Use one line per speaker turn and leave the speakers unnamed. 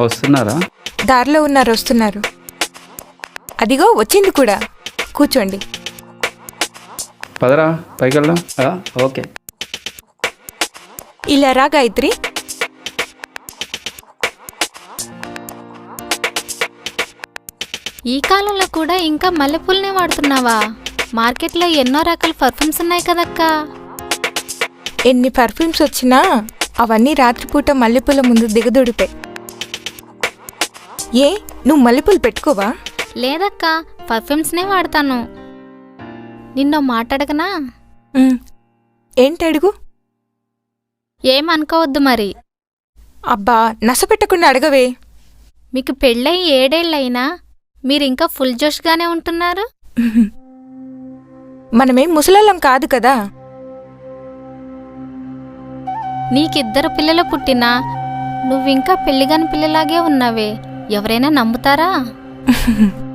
వస్తున్నారా?
దారిలో ఉన్నారు వస్తున్నారు. అదిగో వచ్చింది కూడా. కూర్చోండి.
పదరా పైకి వెళ్దాం
ఆ, ఓకే.
ఇలా రా గాయత్రి.
ఈ కాలంలో కూడా ఇంకా మల్లెపూలనే వాడుతున్నావా? మార్కెట్లో ఎన్నో రకాల పర్ఫ్యూమ్స్ ఉన్నాయి కదక్కా.
ఎన్ని పర్ఫ్యూమ్స్ వచ్చినా అవన్నీ రాత్రిపూట మల్లెపూల ముందు దిగదుడిపే. ఏ నువ్వు మల్లెపూలు పెట్టుకోవా?
లేదక్కా పర్ఫ్యూమ్స్నే వాడతాను. నిన్నో మాట్లాడగనా
ఉమ్. ఏంటి అడుగు
ఏమనుకోవద్దు మరి.
అబ్బా నస పెట్టకుండా అడగవే.
మీకు పెళ్ళై ఏడేళ్ళైనా మీరు ఇంకా ఫుల్ జోష్గానే ఉంటున్నారు?
మనమేం ముసలళ్ళం కాదు కదా.
నీకిద్దరు పిల్లలు పుట్టినా నువ్వింకా పెళ్ళిగాని పిల్లలాగే ఉన్నావే. ఎవరైనా నమ్ముతారా?